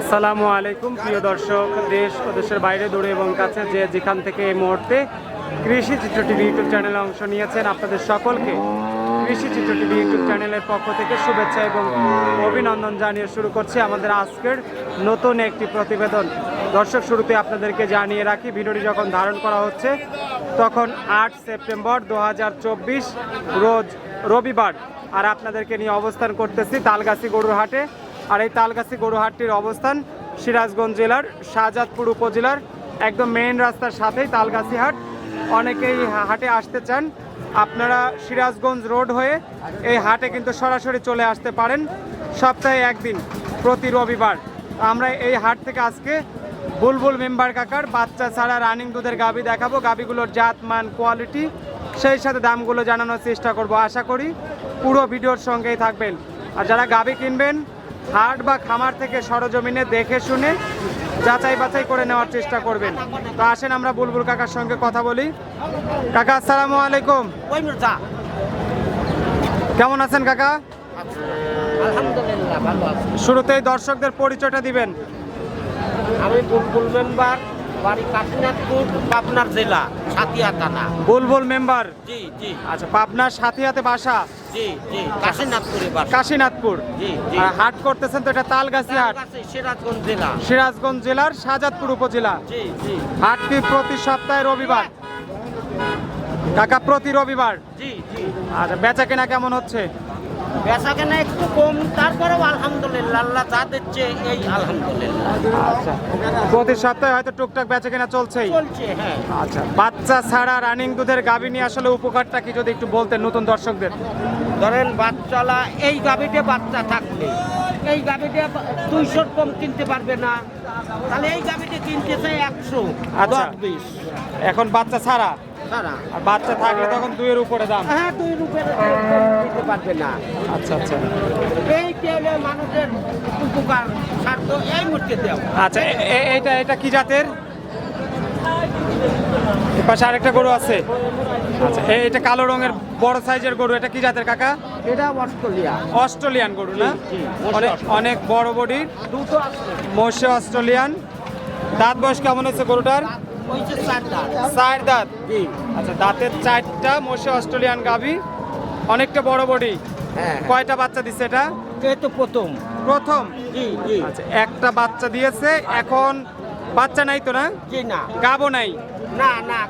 আসসালামু আলাইকুম, প্রিয় দর্শক, দেশ ও দেশের বাইরে দূরে এবং কাছে যে যেখান থেকে এই মুহূর্তে কৃষি চিত্র টিভি ইউটিউব চ্যানেলে অংশ নিয়েছেন আপনাদের সকলকে কৃষি চিত্র টিভি ইউটিউব চ্যানেলের পক্ষ থেকে শুভেচ্ছা এবং অভিনন্দন জানিয়ে শুরু করছি আমাদের আজকের নতুন একটি প্রতিবেদন। দর্শক, শুরুতে আপনাদেরকে জানিয়ে রাখি, ভিডিওটি যখন ধারণ করা হচ্ছে, তখন আট সেপ্টেম্বর দু হাজার চব্বিশ রোজ রবিবার। আর আপনাদেরকে নিয়ে অবস্থান করতেছি তালগাছি গরুর হাটে। আর এই তালগাছি গরুহাটটির অবস্থান সিরাজগঞ্জ জেলার শাহজাদপুর উপজেলার একদম মেইন রাস্তার সাথেই তালগাছি হাট। অনেকেই হাটে আসতে চান। আপনারা সিরাজগঞ্জ রোড হয়ে এই হাটে কিন্তু সরাসরি চলে আসতে পারেন। সপ্তাহে একদিন, প্রতি রবিবার। আমরা এই হাট থেকে আজকে বুলবুল মেম্বার কাকার বাচ্চা ছাড়া রানিং দুধের গাবি দেখাবো। গাবিগুলোর জাত, মান কোয়ালিটি সেই সাথে দামগুলো জানানোর চেষ্টা করব। আশা করি পুরো ভিডিওর সঙ্গেই থাকবেন। আর যারা গাবি কিনবেন হাট বা খামার থেকে সরজমিনে দেখে শুনে যাচাই বাছাই করে নেওয়ার চেষ্টা করবেন। তো আসেন আমরা বুলবুল কাকার সঙ্গে কথা বলি। কাকা আসসালামু আলাইকুম। কেমন আছেন কাকা? শুরুতেই দর্শকদের পরিচয়টা দিবেন। আমি বুলবুল মেম্বার বাড়ি কাশীনাথপুর পাবনার জেলা সাতিয়া থানা বুলবুল মেম্বার? জি জি। আচ্ছা পাবনার সাথিয়াতে বাসা? জি জি কাশীনাথপুরে বাসা। কাশীনাথপুর? জি জি। হাট করতেছেন তো এটা তালগাছি হাট? সিরাজগঞ্জ জেলা। সিরাজগঞ্জ জেলার সাজাদপুর উপজেলা। জি জি। হাটটি প্রতি সপ্তাহে রবিবার। কাকা প্রতি রবিবার? জি জি। আচ্ছা বেচা কেনা কেমন হচ্ছে? বেচা কেনা একটু কম তারপরেও আলহামদুলিল্লাহ আল্লাহ যা দিচ্ছে এই আলহামদুলিল্লাহ। আচ্ছা। প্রতি সপ্তাহে হয়তো টুকটাক বেচা কেনা চলছেই। চলছে হ্যাঁ। আচ্ছা বাচ্চা ছাড়া রানিং দুধের গাভী নিয়ে আসলে উপকারটা কি যদি একটু বলতেন নতুন দর্শকদের? ধরেন বাচ্চালা এই গাভিতে বাচ্চা থাকলে এই গাভিতে দুইশোর কম কিনতে পারবে না। তাহলে এই গাভিতে কিনতেছে একশো আচ্ছা। এখন বাচ্চা ছাড়া? আর বাচ্চা থাকলে তখন দুইয়ের উপরে দাম। হ্যাঁ রুপের দিতে পারবে না। আচ্ছা আচ্ছা। এই তেলে মানুষের উপকার স্বার্থ এই মুহূর্তে দেওয়া আচ্ছা এ- এ- এইটা এটা কি জাতের? পাশে আরেকটা গরু আছে। আচ্ছা এটা কালো রঙের বড় সাইজের গরু। এটা কি জাতের কাকা? এটা অস্ট্রেলিয়া। অস্ট্রেলিয়ান গরু না? অনেক অনেক বড় বডির দুটো মোশে অস্ট্রেলিয়ান। দাঁত বয়স কেমন হয়েছে গরুটার? চার দাঁত। আচ্ছা দাঁতের চারটা মোশে অস্ট্রেলিয়ান গাভী অনেকটা বড় বডি। হ্যাঁ কয়টা বাচ্চা দিছে এটা? তো প্রথম। প্রথম? আচ্ছা একটা বাচ্চা দিয়েছে এখন বাচ্চা নাই তো না? গাবো নাই? না না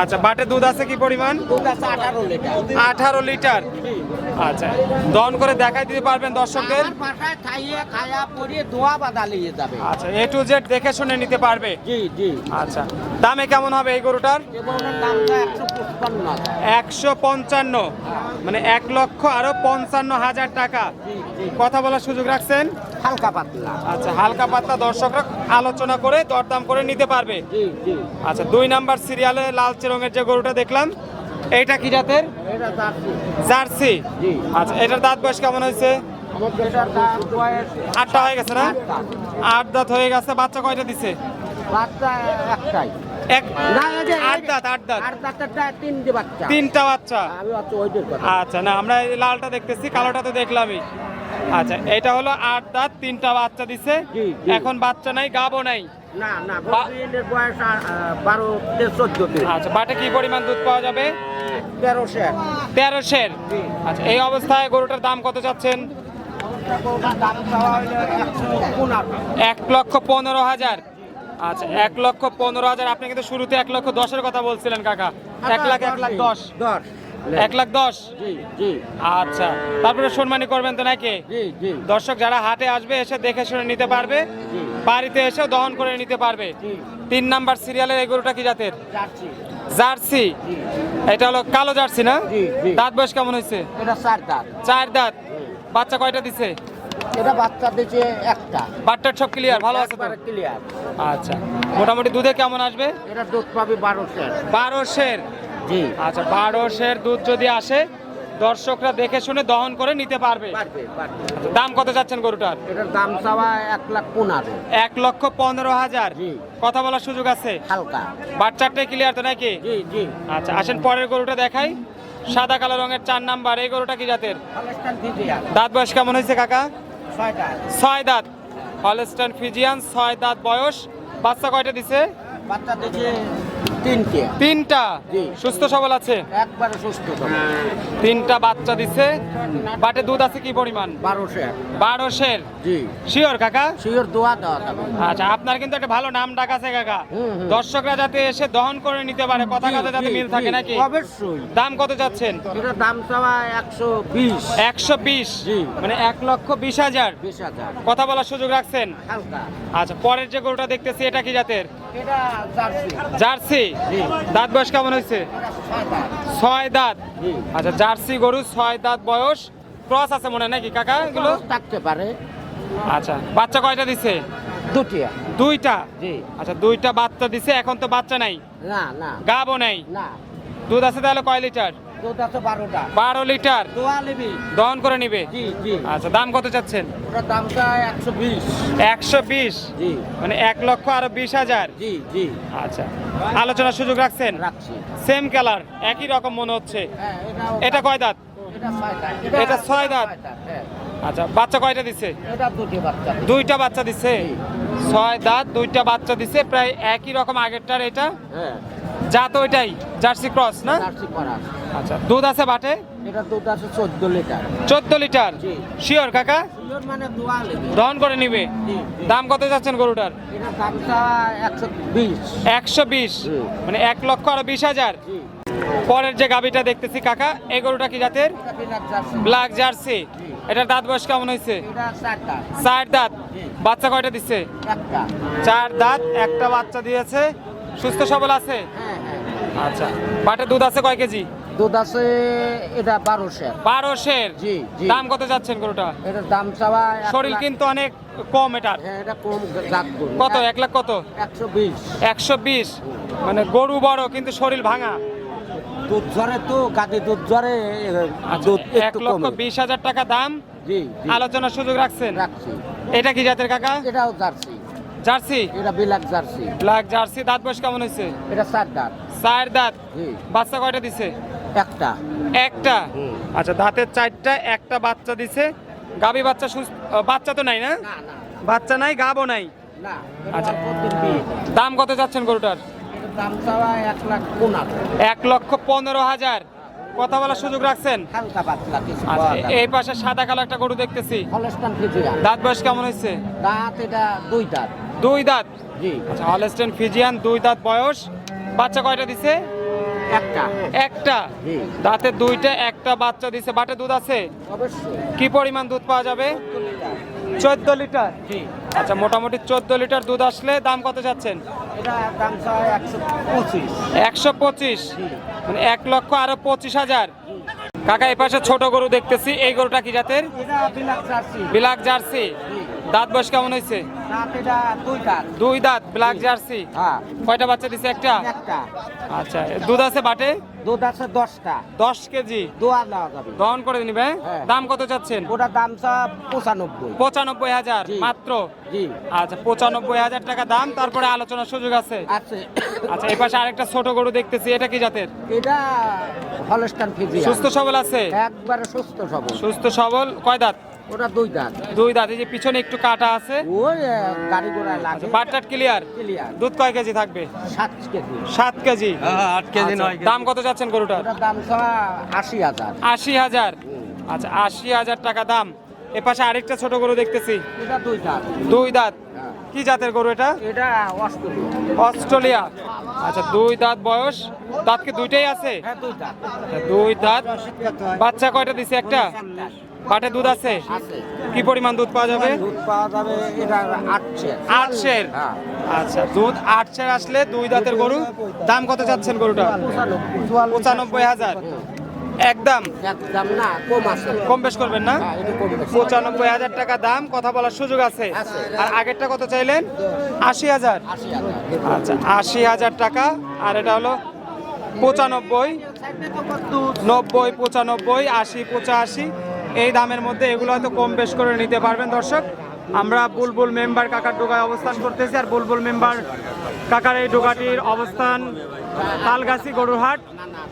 আচ্ছা বাটে দুধ আছে কি পরিমাণ? দুধ আছে আঠারো লিটার। আচ্ছা দন করে দেখাই দিতে পারবেন দর্শকদের। আচ্ছা এ টু জেড দেখে শুনে নিতে পারবে। জি জি। আচ্ছা দামে কেমন হবে এই গরুটার? দামটা একশো পঞ্চান্ন। মানে এক লক্ষ আরও পঞ্চান্ন হাজার টাকা। কথা বলার সুযোগ রাখছেন? হালকা পাতলা। আচ্ছা হালকা পাতলা দর্শকরা আলোচনা করে দরদাম করে নিতে পারবে। আচ্ছা দুই নাম্বার সিরিয়ালে লালচে রঙের যে গরুটা দেখলাম এটা কি জাতের? জার্সি। আচ্ছা এটার দাঁত বয়স কেমন হয়েছে? আটটা হয়ে গেছে না? আট দাঁত হয়ে গেছে বাচ্চা কয়টা দিছে? বাচ্চা একটাই। এক আট দাঁত আট দাঁত। আট দাঁতেরটা তিনটে বাচ্চা। তিনটা বাচ্চা। আমি ওইটার কথা। আচ্ছা না আমরা লালটা দেখতেছি কালোটা তো দেখলামই। আচ্ছা এটা হলো আট দাঁত তিনটা বাচ্চা দিছে। এখন বাচ্চা নাই গাবও নাই। না না বয়স বারো চোদ্দ আচ্ছা বাটে কি পরিমাণ দুধ পাওয়া যাবে। আচ্ছা এই অবস্থায় গরুটার দাম কত চাচ্ছেন? এক লক্ষ পনেরো হাজার। আচ্ছা এক লক্ষ পনেরো হাজার আপনি কিন্তু শুরুতে এক লক্ষ দশের কথা বলছিলেন কাকা। এক লাখ এক লাখ দশ। দশ। এক লাখ দশ? আচ্ছা তারপরে সম্মানী করবেন তো নাকি? দর্শক যারা হাটে আসবে এসে দেখে শুনে নিতে পারবে। বাড়িতে এসে দহন করে নিতে পারবে। তিন নাম্বার সিরিয়ালের এই গরুটা কি জাতের? জার্সি। এটা হলো কালো জার্সি না। দাঁত বয়স কেমন হয়েছে? চার দাঁত। বাচ্চা কয়টা দিছে? এটা বাচ্চা দিচ্ছে একটা। বাটটার সব ক্লিয়ার ভালো আছে তো? ক্লিয়ার আচ্ছা মোটামুটি দুধে কেমন আসবে? এটা দুধ পাবে বারো শের জি। আচ্ছা বারো শের দুধ যদি আসে দর্শকরা দেখে শুনে দহন করে নিতে পারবে। পারবে দাম কত যাচ্ছেন গরুটার? এটার দাম চাওয়া এক লাখ পনেরো। এক লক্ষ পনেরো হাজার। কথা বলার সুযোগ আছে? হালকা। বাচ্চাটাই ক্লিয়ার তো নাকি? আচ্ছা আসেন পরের গরুটা দেখাই। সাদা কালো রঙের চার নাম্বার এই গরুটা কি জাতের? দাঁত বয়স কেমন হয়েছে কাকা? ছয় দাঁত। হলস্টান ফিজিয়ান ছয় দাঁত বয়স। বাচ্চা কয়টা দিছে? বাচ্চা দিচ্ছে তিনটে। তিনটা? সুস্থ সবল আছে একবারে সুস্থ তিনটা বাচ্চা দিছে। বাটে দুধ আছে কি পরিমাণ? বারোশো বারোশের? জি। শিওর কাকা? শিওর দোয়া দেওয়া আচ্ছা আপনার কিন্তু একটা ভালো নাম ডাক আছে কাকা। দর্শকরা যাতে এসে দহন করে নিতে পারে কথা কথা যাতে মিল থাকে নাকি? অবশ্যই। দাম কত যাচ্ছেন? এটা দাম চাওয়া একশো বিশ। একশো বিশ? জি। মানে এক লক্ষ বিশ হাজার? বিশ হাজার। কথা বলার সুযোগ রাখছেন? আচ্ছা পরের যে গরুটা দেখতেছি এটা কি জাতের? জার্সি। দাঁত বয়স কেমন হয়েছে? ছয় দাঁত। আচ্ছা জার্সি গরু ছয় দাঁত বয়স। ক্রস আছে মনে নাকি কাকা এগুলো? থাকতে পারে। আচ্ছা বাচ্চা কয়টা দিছে? দুটিয়া দুইটা? জি। আচ্ছা দুইটা বাচ্চা দিছে এখন তো বাচ্চা নাই। না না। গাবও নাই। না। দুধ আছে তাহলে কয় লিটার? দুধ আছে বারোটা। বারো লিটার? দোয়া নিবি। দহন করে নিবে? জি জি। আচ্ছা দাম কত চাচ্ছেন? ওটার দামটা একশো বিশ। একশো বিশ? জি। মানে এক লক্ষ আরও বিশ হাজার? জি জি। আচ্ছা আলোচনার সুযোগ রাখছেন? রাখছি। সেম কালার একই রকম মনে হচ্ছে। হ্যাঁ এটা কয় দাঁত? এটা ছয় দাঁত? হ্যাঁ। আচ্ছা বাচ্চা কয়টা দিছে? দুইটা বাচ্চা দিছে? ছয় দাঁত দুইটা বাচ্চা দিছে প্রায় একই রকম আগেরটার এটা? হ্যাঁ। জাত ওইটাই জার্সি ক্রস না? জার্সি করা। আচ্ছা দুধ আছে বাটে? এটা দুধ আছে চোদ্দ লিটার। চোদ্দ লিটার? শিওর কাকা? সুন্দর মানে দোয়া নেবে দহন করে নিবে। দাম কত যাচ্ছেন গরুটার? এটা দামটা একশো বিশ। মানে এক লক্ষ আরও বিশ হাজার? পরের যে গাবিটা দেখতেছি কাকা এই গরুটা কি জাতের? Black jersey. এটার দাঁত বয়স কেমন হয়েছে? চার দাঁত। বাচ্চা কয়টা দিচ্ছে চার দাঁত একটা বাচ্চা দিয়েছে। সুস্থ সবল আছে? হ্যাঁ আচ্ছা বাটে দুধ আছে কয় কেজি? দুধ আছে এটা বারোশো বারো শের জি জি। দাম কত যাচ্ছেন গরুটা? এটার দাম চাওয়া শরীর কিন্তু অনেক কম এটার। হ্যাঁ এটা কম জাত গরু। কত এক লাখ কত? একশো বিশ। একশো বিশ। মানে গরু বড় কিন্তু শরীর ভাঙা। দুধ ঝরে তো গাদি দুধ ঝরে আচ্ছা, দুধ এক লক্ষ বিশ হাজার টাকা দাম। জি আলোচনার সুযোগ রাখছেন? রাখছি। এটা কি জাতের কাকা? এটাও জার্সি। জার্সি? এটা বিলাক জার্সি। ব্ল্যাক জার্সি দাঁত বয়স কেমন হয়েছে? এটা চার দাঁত। চার দাঁত। বাচ্চা কয়টা দিছে? একটা। একটা। আচ্ছা দাঁতের চারটা একটা বাচ্চা দিছে। গাবি বাচ্চা বাচ্চা তো নাই না? বাচ্চা নাই গাবও নাই? আচ্ছা। দাম কত যাচ্ছেন গরুটার? এক লক্ষ পনেরো হাজার। কথা বলার সুযোগ রাখছেন? আচ্ছা এই পাশে সাদা কালো একটা গরু দেখতেছি। দাঁত বয়স কেমন হয়েছে? দাঁত এটা দুই দাঁত। দুই দাঁত? জি। আচ্ছা হলস্টেন ফিজিয়ান দুই দাঁত বয়স। বাচ্চা কয়টা দিছে? একটা। একটা। দাঁতে দুইটা একটা বাচ্চা দিছে। বাটে দুধ আছে? কি পরিমাণ দুধ পাওয়া যাবে? চোদ্দ লিটার। আচ্ছা মোটামুটি চোদ্দ লিটার দুধ আসলে দাম কত যাচ্ছেন? একশো পঁচিশ। মানে এক লক্ষ আরও পঁচিশ হাজার। কাকা এই পাশে ছোট গরু দেখতেছি। এই গরুটা কি জাতের? Black jersey. দাঁত বয়স কেমন হয়েছে? দুই দাঁত। ব্ল্যাক জার্সি হ্যাঁ। কয়টা বাচ্চা দিছে একটা? আচ্ছা দুধ আছে বাটে? দুধ আছে দশটা। দশ কেজি। দহন করে নিবে হ্যাঁ। দাম কত চাচ্ছেন? ওটার দাম পঁচানব্বই। পঁচানব্বই হাজার মাত্র? আচ্ছা পঁচানব্বই হাজার টাকা দাম তারপরে আলোচনার সুযোগ আছে? আছে। আচ্ছা এই পাশে আরেকটা ছোট গরু দেখতেছি এটা কি জাতের? এটা হলস্টান সুস্থ সবল আছে? একবারে সুস্থ সবল। সুস্থ সবল কয় দাঁত? ওটা দুই দাঁত। দুই দাঁত এই যে পিছনে একটু কাটা আছে। ওই গাড়ি ঘোড়ায় লাগে। বাটটাট ক্লিয়ার ক্লিয়ার দুধ কয় কেজি থাকবে? সাত কেজি। সাত কেজি? আট কেজি আচ্ছা, নয় দাম কত যাচ্ছেন গরুটার? ওটার দাম চা আশি হাজার। আচ্ছা আশি হাজার টাকা দাম। এ পাশে আরেকটা ছোট গরু দেখতেছি। এটা দুই দাঁত। দুই দাঁত। হ্যাঁ। কি জাতের গরু এটা? এটা অস্ট্রেলিয়া। অস্ট্রেলিয়া। আচ্ছা দুই দাঁত বয়স। দাঁত কি দুইটাই আছে? হ্যাঁ দুই দাঁত। আচ্ছা, দুই দাঁত। বাচ্চা কয়টা দিছে একটা? বাটে দুধ আছে? কি পরিমাণ দুধ পাওয়া যাবে? দুধ পাওয়া যাবে এটা আট সের হ্যাঁ। আচ্ছা দুধ আট সের আসলে দুই দাঁতের গরু। দাম কত চাচ্ছেন গরুটা? পঁচানব্বই হাজার। একদম? একদম না কম আছে। কম বেশ করবেন না? হ্যাঁ। পঁচানব্বই হাজার টাকা দাম কথা বলার সুযোগ আছে। আছে। আর আগেরটা কত চাইলেন? আশি হাজার। আচ্ছা আশি হাজার টাকা। আর এটা হলো পঁচানব্বই নব্বই পঁচানব্বই আশি পঁচাশি এই দামের মধ্যে এগুলো হয়তো কম বেশ করে নিতে পারবেন, দর্শক। আমরা বুলবুল মেম্বার কাকার ডোগায় অবস্থান করতেছি আর বুলবুল মেম্বার কাকার এই ডোগাটির অবস্থান তালগাছি গরুরহাট,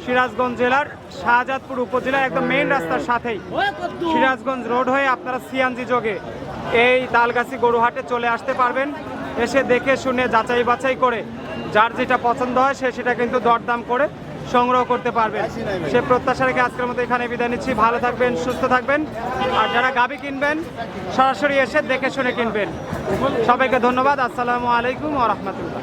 সিরাজগঞ্জ জেলার শাহজাদপুর উপজেলার একদম মেইন রাস্তার সাথেই। সিরাজগঞ্জ রোড হয়ে আপনারা সিয়ানজি যোগে এই তালগাছি গরুহাটে চলে আসতে পারবেন। এসে দেখে শুনে যাচাই বাছাই করে যার যেটা পছন্দ হয় সে সেটা কিন্তু দরদাম করে সংগ্রহ করতে পারবেন। সে প্রত্যাশা রেখে আজকের মতো এখানে বিদায় নিচ্ছি। ভালো থাকবেন সুস্থ থাকবেন। আর যারা গাবি কিনবেন সরাসরি এসে দেখে শুনে কিনবেন। সবাইকে ধন্যবাদ। আসসালামু আলাইকুম ও রহমতুল্লাহ।